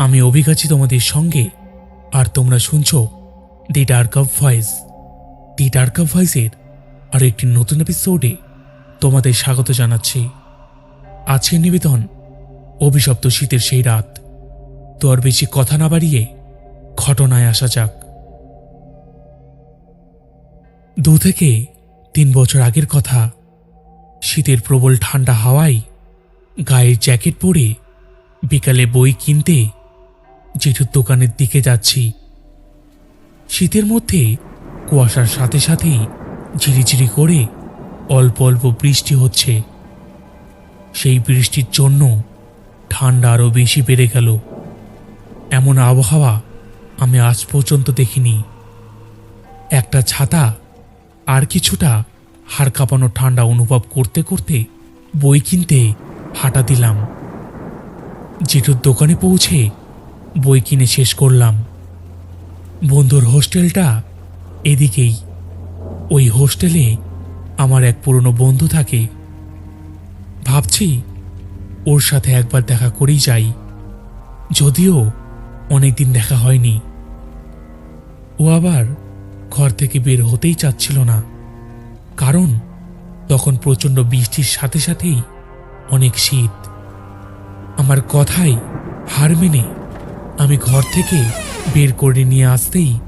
আমি অভিগাছি তোমাদের সঙ্গে। আর তোমরা শুনছ the dark of voice. The dark of ভয়েসের আর একটি নতুন এপিসোডে তোমাদের স্বাগত জানাচ্ছি। আজকের নিবেদন, অভিশপ্ত শীতের সেই রাত। তো আর বেশি কথা না বাড়িয়ে ঘটনায় আসা যাক। দু থেকে তিন বছর আগের কথা, শীতের প্রবল ঠান্ডা হাওয়ায় গায়ের জ্যাকেট পরে বিকালে বই কিনতে জেঠুর দোকানের দিকে যাচ্ছি। শীতের মধ্যে কুয়াশার সাথে সাথেই ঝিরিঝিরি করে অল্প অল্প বৃষ্টি হচ্ছে। সেই বৃষ্টির জন্য ঠান্ডা আরও বেশি বেড়ে গেল। এমন আবহাওয়া আমি আজ পর্যন্ত দেখিনি। একটা ছাতা আর কিছুটা হাড় কাঁপানো ঠান্ডা অনুভব করতে করতে বই কিনতে হাঁটা দিলাম। জেঠুর দোকানে পৌঁছে বই কিনে শেষ করলাম। বন্ধুর হোস্টেলটা এদিকেই। ওই হোস্টেলে আমার এক পুরনো বন্ধু থাকে। ভাবছি ওর সাথে একবার দেখা করেই যাই। যদিও অনেকদিন দেখা হয়নি। ও আবার ঘর থেকে বের হতেই চাচ্ছিল না। কারণ তখন প্রচণ্ড বৃষ্টির সাথে সাথেই অনেক শীত। আমার কথাই হার মেনে আমি ঘর থেকে বের করে নিয়ে আসতেই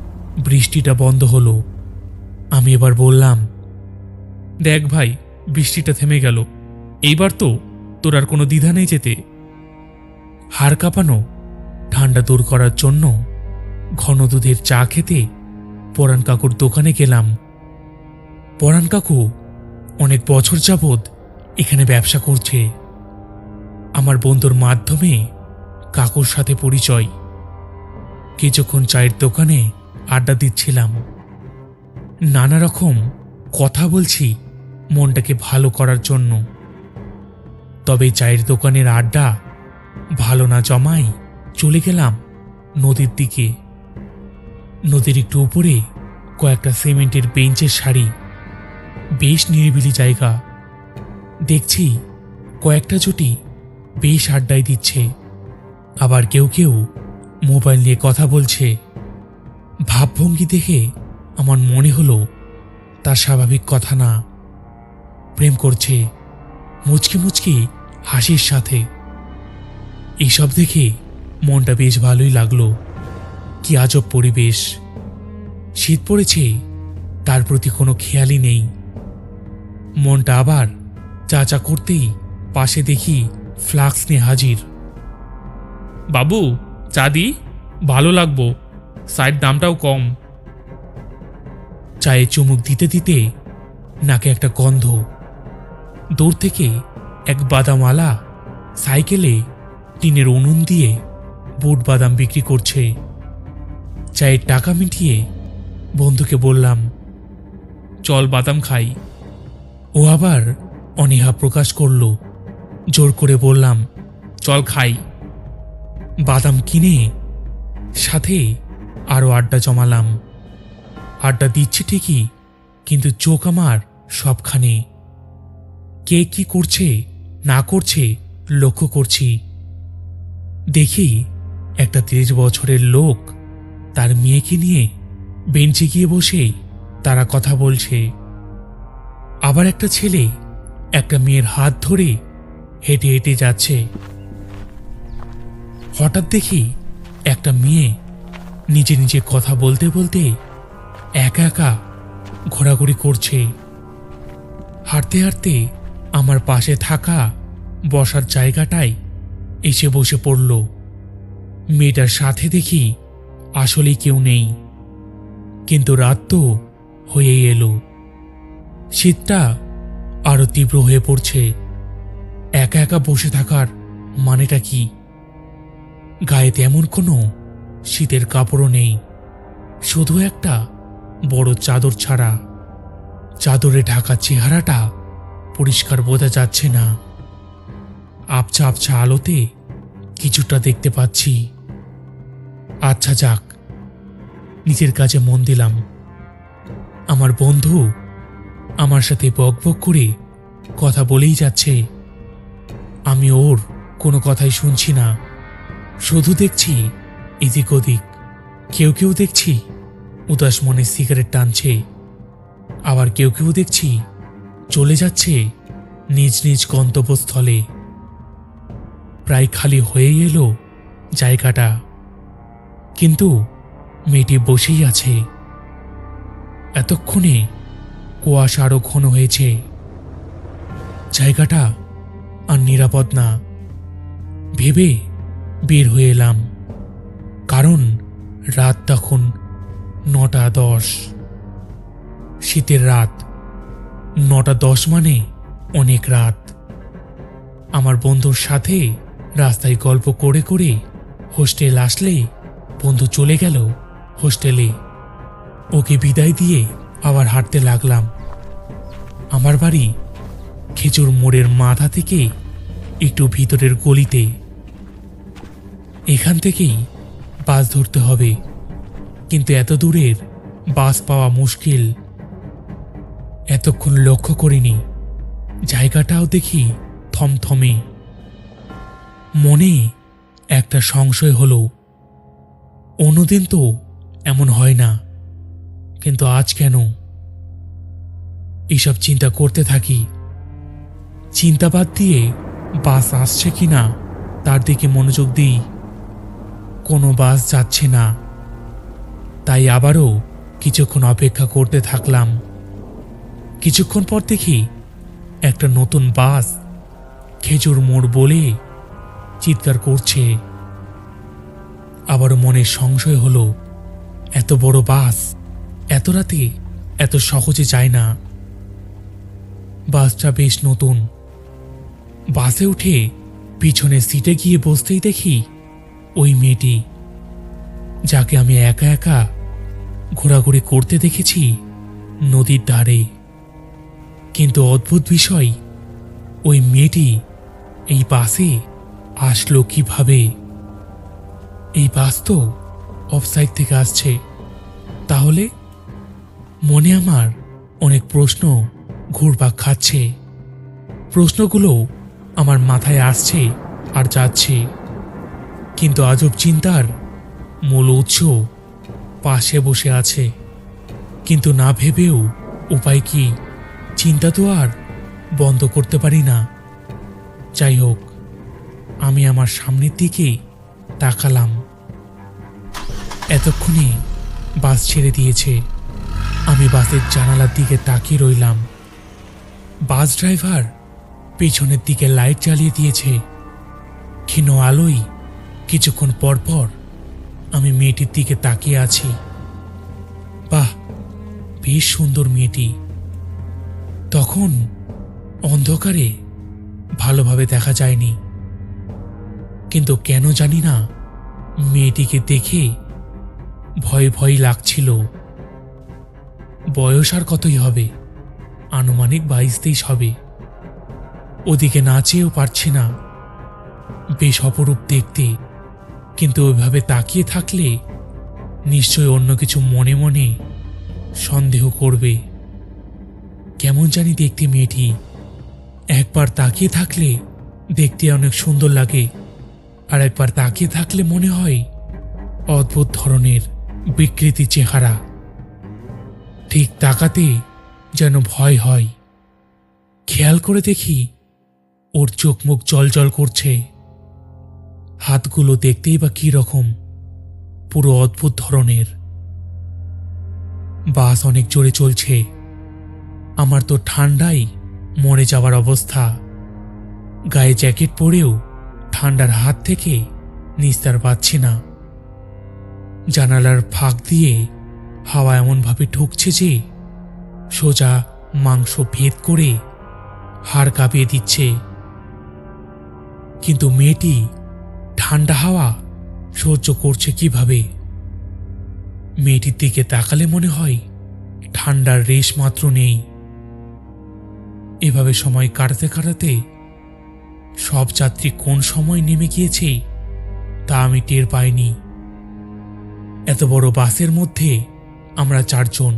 বৃষ্টিটা বন্ধ হলো। আমি এবার বললাম, দেখ ভাই, বৃষ্টিটা থেমে গেল। এইবার তো তোর আর কোনো দ্বিধা নেই যেতে। হাড় কাঁপানো, ঠান্ডা দূর করার জন্য ঘন দুধের চা খেতে পরাণ কাকুর দোকানে গেলাম। পরাণ কাকু অনেক বছর যাবৎ এখানে ব্যবসা করছে। আমার বন্ধুর মাধ্যমে কাকুর সাথে পরিচয়। কিছুক্ষণ চায়ের দোকানে আড্ডা দিচ্ছিলাম। নানা রকম কথা বলছি মনটাকে ভালো করার জন্য। তবে চায়ের দোকানের আড্ডা ভালো না জমাই চলে গেলাম নদীর দিকে। নদীর একটু উপরে কয়েকটা সিমেন্টের বেঞ্চের শাড়ি বেশ নিরিবিলি জায়গা। দেখছি কয়েকটা জুটি বেশ আড্ডায় দিচ্ছে। আবার কেউ কেউ মোবাইল নিয়ে কথা বলছে। ভাবভঙ্গি দেখে আমার মনে হলো, তার স্বাভাবিক কথা না। প্রেম করছে, মুচকি মুচকি হাসির সাথে। এইসব দেখে মনটা বেশ ভালোই লাগল। কি আজব পরিবেশ। শীত পড়েছে, তার প্রতি কোনো খেয়ালই নেই। মনটা আবার চাচা করতেই পাশে দেখি ফ্লাক্স নিয়ে হাজির। বাবু চা দি ভালো লাগবো সাইড দামটাও কম। চায়ে চুমুক দিতে দিতে নাকে একটা গন্ধ। দূর থেকে এক বাদামওয়ালা সাইকেলে টিনের উনুন দিয়ে বুট বাদাম বিক্রি করছে। চায়ের টাকা মিটিয়ে বন্ধুকে বললাম, চল বাদাম খাই। ও আবার অনীহা প্রকাশ করল। জোর করে বললাম, চল খাই। বাদাম কিনে সাথে আরও আড্ডা জমালাম। আড্ডা দিচ্ছে ঠিকই, কিন্তু চোখ আমার সবখানে। কে কি করছে, না করছে, লক্ষ্য করছি। দেখি একটা তিরিশ বছরের লোক তার মেয়েকে নিয়ে বেঞ্চে গিয়ে বসে তারা কথা বলছে। আবার একটা ছেলে একটা মেয়ের হাত ধরে হেঁটে হেঁটে যাচ্ছে। হঠাৎ দেখি একটা মেয়ে নিজে নিজে কথা বলতে বলতে একা একা ঘোরাঘুরি করছে। হাঁটতে হাঁটতে আমার পাশে থাকা বসার জায়গাটায় এসে বসে পড়ল। মেয়েটার সাথে দেখি আসলেই কেউ নেই। কিন্তু রাত তো হয়েই এলো। শীতটা আরও তীব্র হয়ে পড়ছে। একা একা বসে থাকার মানেটা কি? গায়ে তেমন কোনো শীতের কাপড়ও নেই, শুধু একটা বড় চাদর ছাড়া। চাদরে ঢাকা চেহারাটা পরিষ্কার বোঝা যাচ্ছে না। আবছা আবছা আলোতে কিছুটা দেখতে পাচ্ছি। আচ্ছা যাক, নিজের কাজে মন দিলাম। আমার বন্ধু আমার সাথে বক বক করে কথা বলেই যাচ্ছে। আমি ওর কোনো কথাই শুনছি না। শুধু দেখছি, এদিক ওদিক, কেউ কেউ দেখছি, উদাস মনে সিগারেট টানছে, আবার কেউ কেউ দেখছি, চলে যাচ্ছে নিজ নিজ গন্তব্যস্থলে। প্রায় খালি হয়ে এলো জায়গাটা। কিন্তু মেয়েটি বসেই আছে। এতক্ষণে কুয়াশা আরও ঘন হয়েছে। জায়গাটা আর নিরাপদ না। ভেবে বের হয়ে এলাম। কারণ রাত তখন নটা দশ। শীতের রাত। নটা দশ মানে অনেক রাত। আমার বন্ধুর সাথে রাস্তায় গল্প করে করে হোস্টেল আসলে বন্ধু চলে গেল হোস্টেলে। ওকে বিদায় দিয়ে আবার হাঁটতে লাগলাম। আমার বাড়ি খেজুর মোড়ের মাথা থেকে একটু ভিতরের গলিতে এখান থেকেই বাস ধরতে হবে। কিন্তু এত দূরের বাস পাওয়া মুশকিল। এতক্ষণ লক্ষ্য করিনি। জায়গাটাও দেখি থমথমে। মনে একটা সংশয় হলো, অন্যদিন তো এমন হয় না। কিন্তু আজ কেন? এইসব চিন্তা করতে থাকি। চিন্তা বাদ দিয়ে বাস আসছে কিনা, তার দিকে মনোযোগ দিই। কোনো বাস যাচ্ছে না। তাই আবারও কিছুক্ষণ অপেক্ষা করতে থাকলাম। কিছুক্ষণ পর দেখি একটা নতুন বাস খেজুর মোড় বলে চিৎকার করছে। আবারও মনে সংশয় হলো, এত বড় বাস এত রাতে এত সহজে যায় না। বাসটা বেশ নতুন। বাসে উঠে পিছনে সিটে গিয়ে বসতেই দেখি ওই মেয়েটি, যাকে আমি একা একা ঘোরাঘুরি করতে দেখেছি নদীর ধারে। কিন্তু অদ্ভুত বিষয়, ওই মেয়েটি এই বাসে আসলো কীভাবে? এই বাস তো অফসাইড থেকে আসছে। তাহলে মনে আমার অনেক প্রশ্ন ঘুরপাক খাচ্ছে। প্রশ্নগুলো আমার মাথায় আসছে আর যাচ্ছে। কিন্তু আজব চিন্তার মূল উৎস পাশে বসে আছে। কিন্তু না ভেবেও উপায় কি? চিন্তা তো আর বন্ধ করতে পারি না। যাই হোক, আমি আমার সামনের দিকে তাকালাম। এতক্ষণে বাস ছেড়ে দিয়েছে। আমি বাসের জানালার দিকে তাকিয়ে রইলাম। বাস ড্রাইভার পেছনের দিকে লাইট জ্বালিয়ে দিয়েছে। ক্ষীণ আলোই কিছুক্ষণ পর পর আমি মেয়েটির দিকে তাকিয়ে আছি। বাহ, বেশ সুন্দর মেয়েটি। তখন অন্ধকারে ভালোভাবে দেখা যায়নি। কিন্তু কেন জানি না মেয়েটিকে দেখে ভয় ভয় লাগছিল। বয়স আর কতই হবে? আনুমানিক বাইশ তেইশ হবে। ওদিকে না চেয়েও পারছি না। বেশ অপরূপ দেখতে। কিন্তু ওইভাবে তাকিয়ে থাকলে নিশ্চয় অন্য কিছু মনে মনে সন্দেহ করবে। কেমন জানি দেখতে মেয়েটি, একবার তাকিয়ে থাকলে দেখতে অনেক সুন্দর লাগে, আর একবার তাকিয়ে থাকলে মনে হয় অদ্ভুত ধরনের বিকৃতি চেহারা। ঠিক তাকাতে যেন ভয় হয়। খেয়াল করে দেখি ওর চোখ মুখ জল করছে। হাতগুলো দেখতেই বা কি রকম। পুরো অদ্ভুত ধরনের। বাস অনেক জোরে চলছে। আমার তো ঠান্ডাই মরে যাওয়ার অবস্থা। গায়ে জ্যাকেট পরেও ঠান্ডার হাত থেকে নিস্তার পাচ্ছি না। জানালার ফাঁক দিয়ে হাওয়া এমনভাবে ঢুকছে যে সোজা মাংস ভেদ করে হাড় কাঁপিয়ে দিচ্ছে। কিন্তু মেয়েটি ঠান্ডা হাওয়া সহ্য করছে কীভাবে? মেয়েটির দিকে তাকালে মনে হয় ঠান্ডার রেশ মাত্র নেই। এভাবে সময় কাটাতে কাটাতে সব যাত্রী কোন সময় নেমে গিয়েছে তা আমি টের পাইনি। এত বড় বাসের মধ্যে আমরা চারজন,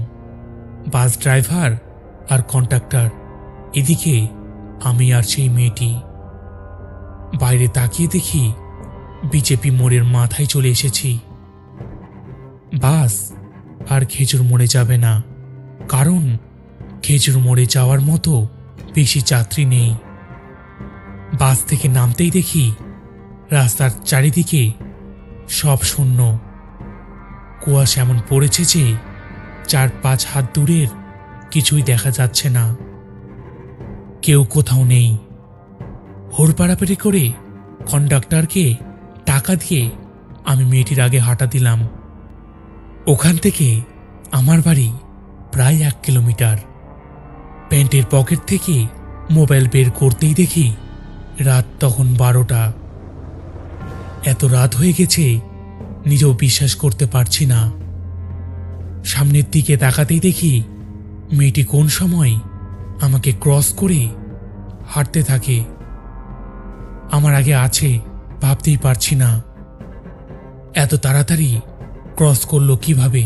বাস ড্রাইভার আর কন্ডাক্টর। এদিকে আমি আর সেই মেয়েটি। বাইরে তাকিয়ে দেখি বিজেপি মোড়ের মাথায় চলে এসেছি। বাস আর খেজুর মোড়ে যাবে না, কারণ খেজুর মোড়ে যাওয়ার মতো বেশি যাত্রী নেই। বাস থেকে নামতেই দেখি রাস্তার চারিদিকে সব শূন্য। কুয়াশা এমন পড়েছে যে চার পাঁচ হাত দূরের কিছুই দেখা যাচ্ছে না। কেউ কোথাও নেই। হোড়পাড়াপাড়ি করে কন্ডাক্টরকে টাকা দিয়ে আমি মেয়েটির আগে হাঁটা দিলাম। ওখান থেকে আমার বাড়ি প্রায় এক কিলোমিটার। প্যান্টের পকেট থেকে মোবাইল বের করতেই দেখি রাত তখন বারোটা। এত রাত হয়ে গেছে, নিজেও বিশ্বাস করতে পারছি না। সামনের দিকে তাকাতেই দেখি মেয়েটি কোন সময় আমাকে ক্রস করে হাঁটতে থাকে। আমার আগে আছে ভাবতেই পারছি না। এত তাড়াতাড়ি ক্রস করল কীভাবে?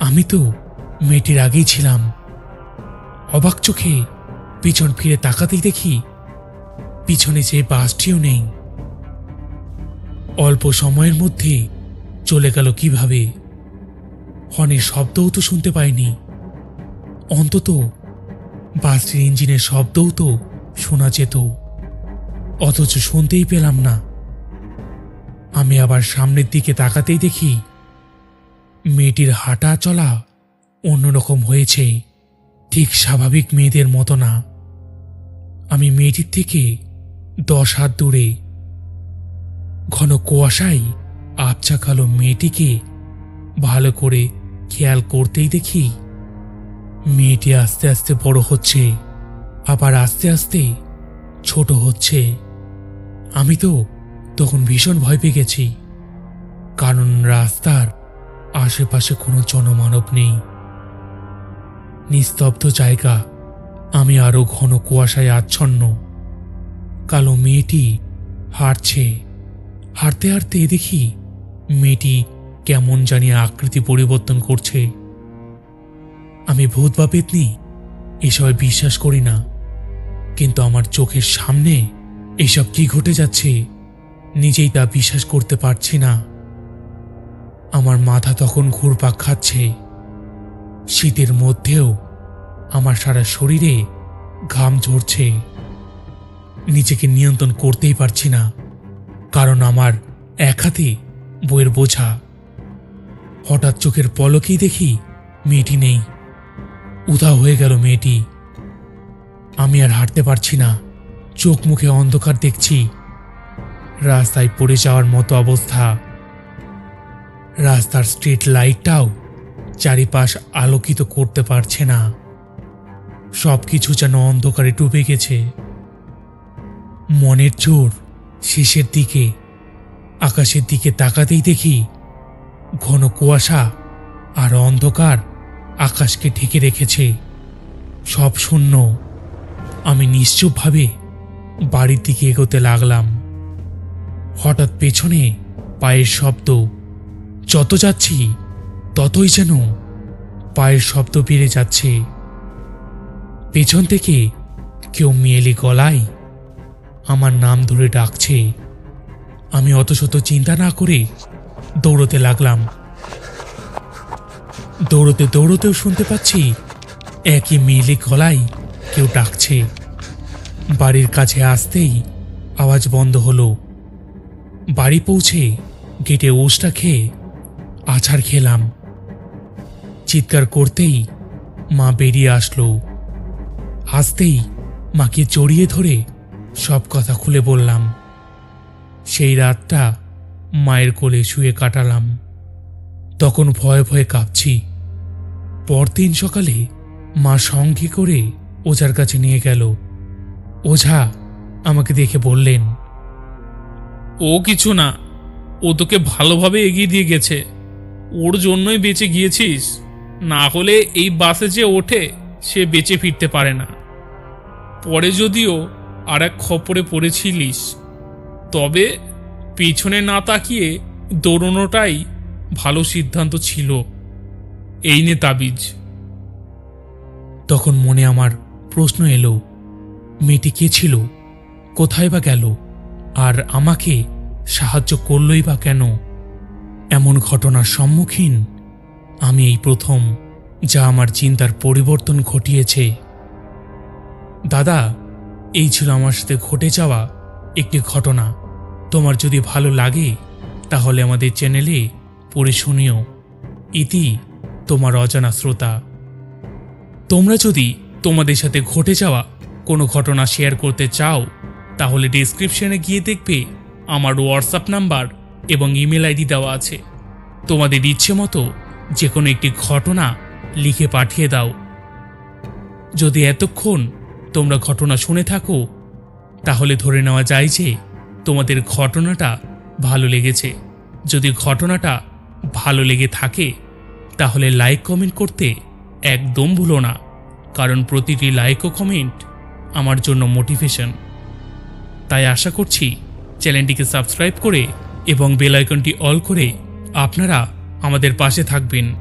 আমি তো মেয়েটির আগেই ছিলাম। অবাক চোখে পিছন ফিরে তাকাতেই দেখি পিছনে যে বাসটিও নেই। অল্প সময়ের মধ্যে চলে গেল কীভাবে? হর্নের শব্দও তো শুনতে পাইনি। অন্তত বাসটির ইঞ্জিনের শব্দও তো শোনা যেত। অথচ শুনতেই পেলাম না। আমি আবার সামনের দিকে তাকাতেই দেখি মেয়েটির হাঁটা চলা অন্যরকম হয়েছে, ঠিক স্বাভাবিক মেয়েদের মতো না। আমি মেয়েটির থেকে দশ হাত দূরে। ঘন কুয়াশায় আবছা কালো মেয়েটিকে ভালো করে খেয়াল করতেই দেখি মেয়েটি আস্তে আস্তে বড় হচ্ছে, আবার আস্তে আস্তে ছোট হচ্ছে। আমি তো তখন ভীষণ ভয় পেয়ে গেছি। কারণ রাস্তার আশেপাশে কোনো জনমানব নেই। নিস্তব্ধ জায়গা। আমি আরও ঘন কুয়াশায় আচ্ছন্ন। কালো মেয়েটি হাঁটছে। হাঁটতে হাঁটতে দেখি মেয়েটি কেমন জানি আকৃতি পরিবর্তন করছে। আমি ভূত বা পেতনি, এসবে বিশ্বাস করি না। কিন্তু আমার চোখের সামনে এসব কি ঘটে যাচ্ছে, নিজেই তা বিশ্বাস করতে পারছি না। আমার মাথা তখন ঘুরপাক খাচ্ছে। শীতের মধ্যেও আমার সারা শরীরে ঘাম ঝরছে। নিজেকে নিয়ন্ত্রণ করতেই পারছি না, কারণ আমার এক হাতে বইয়ের বোঝা। হঠাৎ চোখের পলকেই দেখি মেয়েটি নেই। উধা হয়ে গেল মেয়েটি। আমি আর হাঁটতে পারছি না। চোখ মুখে অন্ধকার দেখছি। রাস্তায় পড়ে যাওয়ার মতো অবস্থা। রাস্তার স্ট্রিট লাইটটাও চারিপাশ আলোকিত করতে পারছে না। সব কিছু যেন অন্ধকারে ডুবে গেছে। মনের জোর শেষের দিকে, আকাশের দিকে তাকাতেই দেখি ঘন কুয়াশা আর অন্ধকার আকাশকে ঢেকে রেখেছে। সব শূন্য। আমি নিশ্চুপভাবে বাড়ির দিকে এগোতে লাগলাম। হঠাৎ পেছনে পায়ের শব্দ, যত যাচ্ছি ততই যেন পায়ের শব্দ বেড়ে যাচ্ছে। পেছন থেকে কেউ মেয়েলি গলায় আমার নাম ধরে ডাকছে। আমি অত শত চিন্তা না করে দৌড়তে লাগলাম। দৌড়তে দৌড়তেও শুনতে পাচ্ছি একই মেয়েলি গলায় কেউ ডাকছে। বাড়ির কাছে আসতেই আওয়াজ বন্ধ হলো। বাড়ি পৌঁছে গেটে ওষটা খেয়ে আছাড় খেলাম। চিৎকার করতেই মা বেরিয়ে আসলো। আসতেই মাকে জড়িয়ে ধরে সব কথা খুলে বললাম। সেই রাতটা মায়ের কোলে শুয়ে কাটালাম। তখন ভয়ে ভয়ে কাঁপছি। পরদিন সকালে মা সঙ্গে করে ওঝার কাছে নিয়ে গেল। ওঝা আমাকে দেখে বললেন, ও কিছু না, ও তোকে ভালোভাবে এগিয়ে দিয়ে গেছে। ওর জন্যই বেঁচে গিয়েছিস। না হলে এই বাসে যে ওঠে, সে বেঁচে ফিরতে পারে না। পরে যদিও আর এক খপরে পড়েছিলিস, তবে পিছনে না তাকিয়ে দৌড়নোটাই ভালো সিদ্ধান্ত ছিল। এই নে তাবিজ। তখন মনে আমার প্রশ্ন এলো, মেয়েটি কে ছিল? কোথায় বা গেল? আর আমাকে সাহায্য করলই বা কেন? এমন ঘটনার সম্মুখীন আমি এই প্রথম যা আমার চিন্তার পরিবর্তন ঘটিয়েছে। দাদা, এই ছিল আমার সাথে ঘটে যাওয়া একটি ঘটনা। তোমার যদি ভালো লাগে, তাহলে আমাদের চ্যানেলে পড়ে শুনিও। ইতি তোমার অজানা শ্রোতা। তোমরা যদি তোমাদের সাথে ঘটে যাওয়া কোনো ঘটনা শেয়ার করতে চাও, তাহলে ডিসক্রিপশনে গিয়ে দেখবে আমার হোয়াটসঅ্যাপ নাম্বার এবং ইমেল আইডি দেওয়া আছে। তোমাদের ইচ্ছে মতো যে কোনো একটি ঘটনা লিখে পাঠিয়ে দাও। যদি এতক্ষণ তোমরা ঘটনা শুনে থাকো, তাহলে ধরে নেওয়া যায় যে তোমাদের ঘটনাটা ভালো লেগেছে। যদি ঘটনাটা ভালো লেগে থাকে, তাহলে লাইক কমেন্ট করতে একদম ভুলো না। কারণ প্রতিটি লাইক ও কমেন্ট আমার জন্য মোটিভেশন তাই আশা করছি চ্যানেলটিকে সাবস্ক্রাইব করে এবং বেল আইকনটি অল করে আপনারা আমাদের পাশে থাকবেন।